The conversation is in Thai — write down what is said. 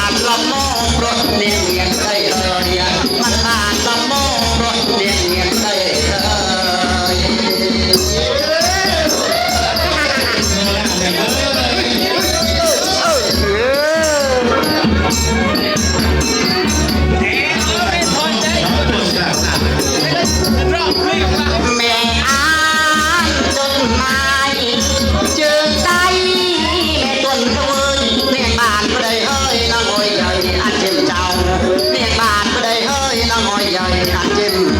านละมองรถเนียนเนียนได้เลยมันผ่านละมองรถเนียนเนียนได้เลยรอบรีบมา give you.